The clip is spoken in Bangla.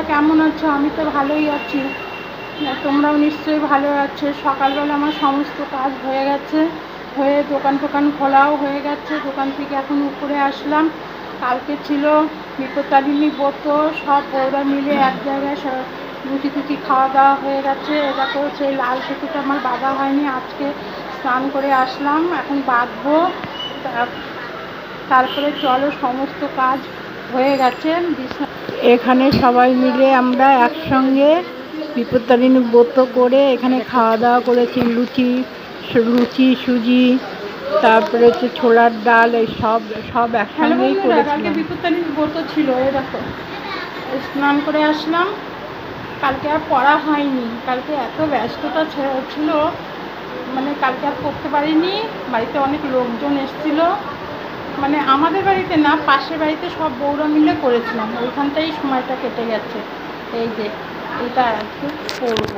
তোমরা কেমন আছো? আমি তো ভালোই আছি। তোমরাও নিশ্চয়ই ভালো আছো। সকালবেলা আমার সমস্ত কাজ হয়ে গেছে। হয়ে দোকান টোকান খোলাও হয়ে গেছে। দোকান থেকে এখন উপরে আসলাম। কালকে ছিল বিপত্তারিণী ব্রত। সব বৌরা মিলে এক জায়গায় লুচি টুচি খাওয়া দাওয়া হয়ে গেছে। এটা করে সেই লাল টুকুটা আমার বাঁধা হয়নি। আজকে স্নান করে আসলাম। এখন বাঁধবো। তারপরে চলো, সমস্ত কাজ হয়ে গেছে। বিছনা- এখানে সবাই মিলে আমরা একসঙ্গে বিপত্তারিণী ব্রত করে এখানে খাওয়া দাওয়া করেছি লুচি লুচি সুজি তারপরে হচ্ছে ছোলার ডাল এই সব সব একসঙ্গেই করেছিলাম। বিপত্তারিণী ব্রত ছিল দেখো। স্নান করে আসলাম। কালকে আর পড়া হয়নি। কালকে এত ব্যস্ততা ছিল। মানে কালকে আর করতে পারিনি। বাড়িতে অনেক লোকজন এসেছিল। মানে আমাদের বাড়িতে না, পাশের বাড়িতে সব বৌরা মিলে করেছিলাম। ওইখানটাই সময়টা কেটে গেছে। এই যে, এটা আর কি করব।